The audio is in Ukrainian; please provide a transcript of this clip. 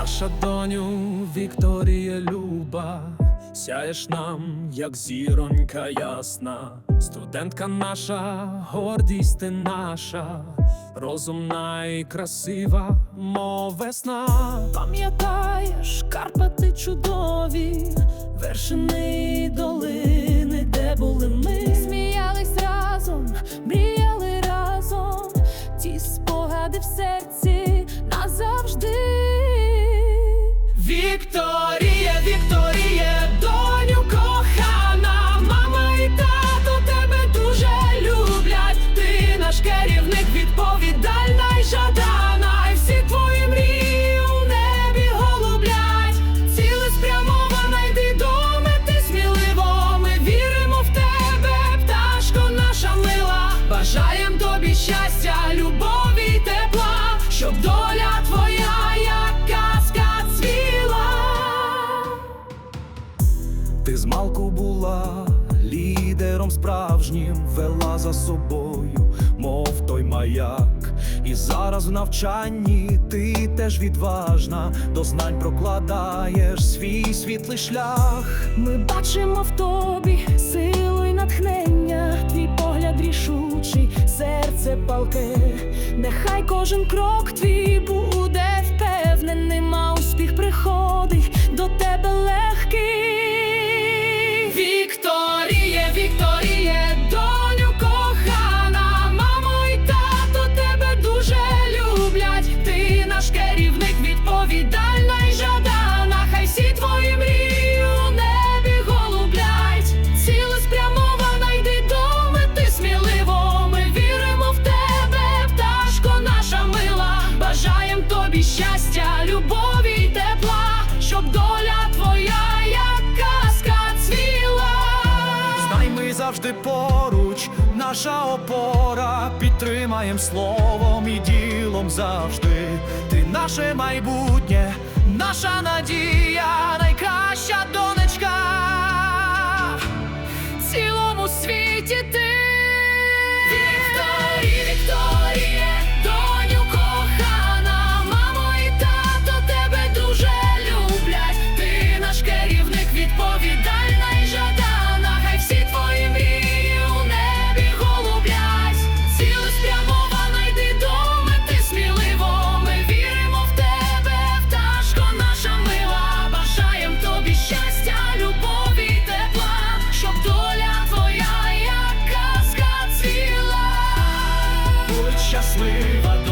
Наша доню Вікторія Люба, сяєш нам, як зіронька ясна, студентка наша, гордість ти наша, розумна і красива, мов весна. Пам'ятаєш, Карпати чудові, вершини долини, де були ми. Сміялись разом, мріяли разом, ті спогади в Ти змалку була лідером справжнім, вела за собою, мов той маяк. І зараз в навчанні ти теж відважна, до знань прокладаєш свій світлий шлях. Ми бачимо в тобі силу й натхнення, твій погляд рішучий, серце палке. Нехай кожен крок твій буде щастя, любові й тепла, щоб доля твоя, як казка цвіла. Знай, ми завжди поруч, наша опора, підтримаєм словом і ділом завжди. Ти наше майбутнє, наша надія, щаслива.